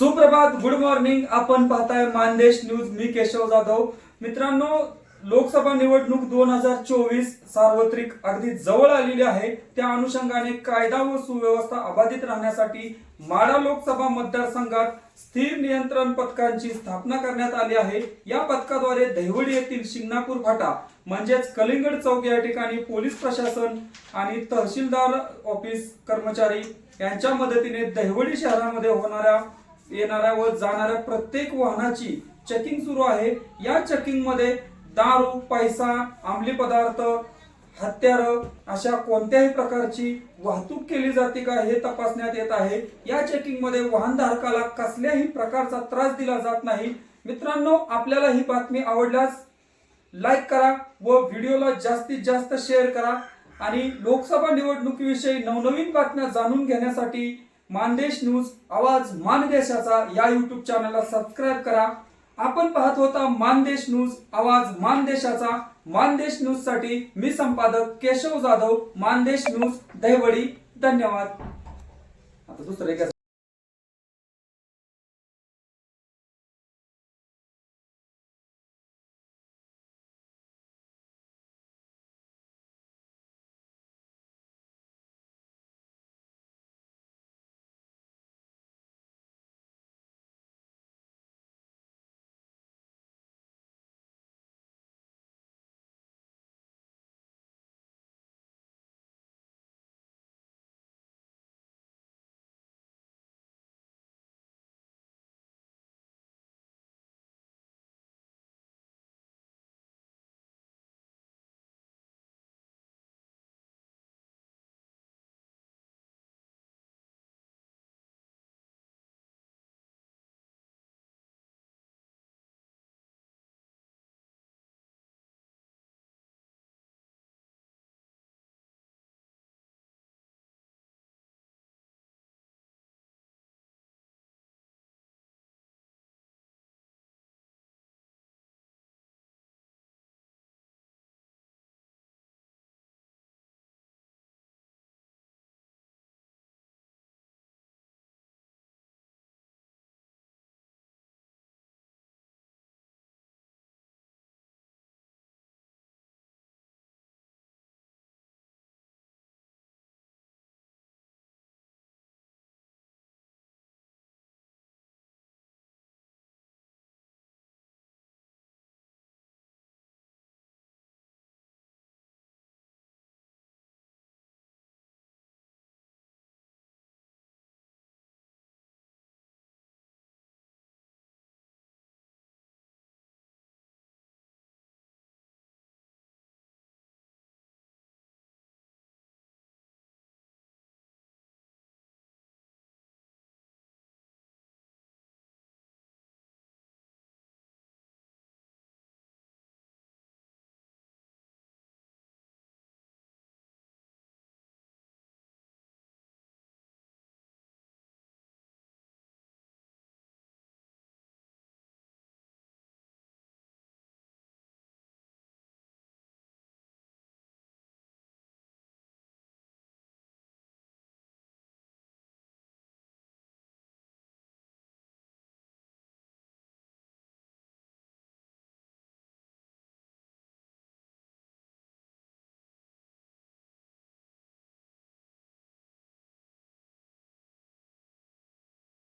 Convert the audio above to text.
सुप्रभात good morning आपण पाहताय मानदेश न्यूज. मी केशव जाधव. मित्रांनो लोकसभा निवडणूक दोन हजार चोवीस सार्वत्रिक अगदी जवळ आलेली आहे. त्या अनुषंगाने कायदा व सुव्यवस्था अबाधित राहण्यासाठी माडा लोकसभा मतदारसंघात स्थिर नियंत्रण पथकांची स्थापना करण्यात आली आहे. या पथकाद्वारे दहिवडी येथील शिंगणापूर फाटा म्हणजेच कलिंगड चौक या ठिकाणी पोलीस प्रशासन आणि तहसीलदार ऑफिस कर्मचारी यांच्या मदतीने दहिवडी शहरामध्ये होणाऱ्या येणाऱ्या व जाणाऱ्या प्रत्येक वाहनाची चेकिंग सुरू आहे. या चेकिंगमध्ये दारू पैसा अंमली पदार्थ हत्यार अशा कोणत्याही प्रकारची वाहतूक केली जाते का हे तपासण्यात येत आहे. या चेकिंगमध्ये वाहनधारकाला कसल्याही प्रकारचा त्रास दिला जात नाही. मित्रांनो आपल्याला ही बातमी आवडल्यास लाईक करा व व्हिडिओला जास्तीत जास्त शेअर करा. आणि लोकसभा निवडणुकीविषयी नवनवीन बातम्या जाणून घेण्यासाठी मानदेश न्यूज आवाज मानदेशाचा या युट्यूब चॅनलला सबस्क्राईब करा. आपण पाहत होता मानदेश न्यूज आवाज मानदेशाचा. मानदेश न्यूजसाठी मी संपादक केशव जाधव मानदेश न्यूज दहिवडी. धन्यवाद. आता दुसरं एक